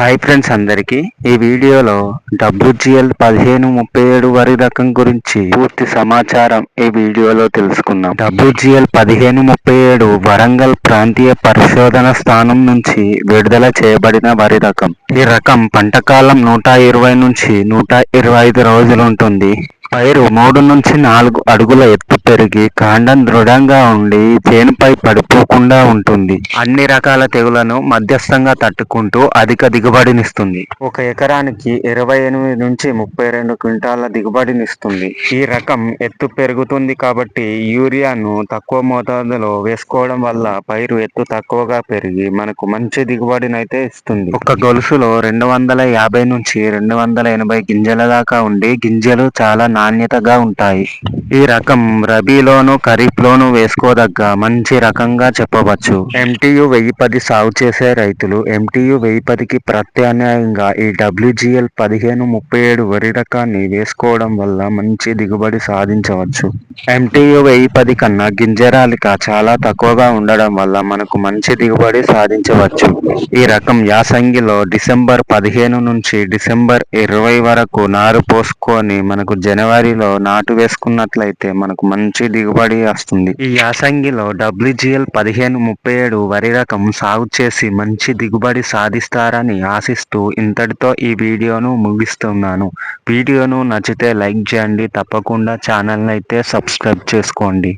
Hi friends అందరికీ. ఈ వీడియోలో డబ్ల్యూజిఎల్ పదిహేను ముప్పై ఏడు వరి రకం గురించి పూర్తి సమాచారం ఈ వీడియోలో తెలుసుకుందాం. డబ్ల్యూజిఎల్ పదిహేను ముప్పై ఏడు వరంగల్ ప్రాంతీయ పరిశోధన స్థానం నుంచి విడుదల చేయబడిన వరి రకం. ఈ రకం పంటకాలం నూట ఇరవై నుంచి నూట ఇరవై ఐదు రోజులు ఉంటుంది. పైరు మూడు నుంచి నాలుగు అడుగుల ఎత్తు పెరిగి కాండం దృఢంగా ఉండి చేనుపై పడిపోకుండా ఉంటుంది. అన్ని రకాల తెగులను మధ్యస్థంగా తట్టుకుంటూ అధిక దిగుబడినిస్తుంది. ఒక ఎకరానికి ఇరవై ఎనిమిది నుంచి ముప్పై రెండు క్వింటాల దిగుబడినిస్తుంది. ఈ రకం ఎత్తు పెరుగుతుంది కాబట్టి యూరియాను తక్కువ మోతాదులో వేసుకోవడం వల్ల పైరు ఎత్తు తక్కువగా పెరిగి మనకు మంచి దిగుబడినైతే ఇస్తుంది. ఒక గొలుసులో రెండు వందల యాభై నుంచి రెండు వందల ఎనభై గింజల దాకా ఉండి గింజలు చాలా నాణ్యతగా ఉంటాయి. ఈ రకం రబీలోను ఖరీఫ్లోను వేసుకోదగ్గ మంచి రకంగా చెప్పవచ్చు. ఎంటీయు వెయ్యి పది సాగు చేసే రైతులు ఎంటీయు వెయ్యి పదికి ప్రత్యామ్నాయంగా ఈ డబ్ల్యూజిఎల్ పదిహేను ముప్పై ఏడు వరి రకాన్ని వేసుకోవడం వల్ల మంచి దిగుబడి సాధించవచ్చు. ఎంటీయు వెయ్యి పది కన్నా గింజరాలిక చాలా తక్కువగా ఉండడం వల్ల మనకు మంచి దిగుబడి సాధించవచ్చు. ఈ రకం యాసంగిలో డిసెంబర్ పదిహేను నుంచి డిసెంబర్ ఇరవై వరకు నారు పోసుకొని మనకు జనవరి జనవరిలో నాటు వేసుకున్నట్లయితే మనకు మంచి దిగుబడి వస్తుంది. ఈ యాసంగిలో డబ్ల్యూజిఎల్ పదిహేను ముప్పై ఏడు వరి రకం సాగు చేసి మంచి దిగుబడి సాధిస్తారని ఆశిస్తూ ఇంతటితో ఈ వీడియోను ముగిస్తున్నాను. వీడియోను నచ్చితే లైక్ చేయండి తప్పకుండా ఛానల్ని అయితే సబ్స్క్రైబ్ చేసుకోండి.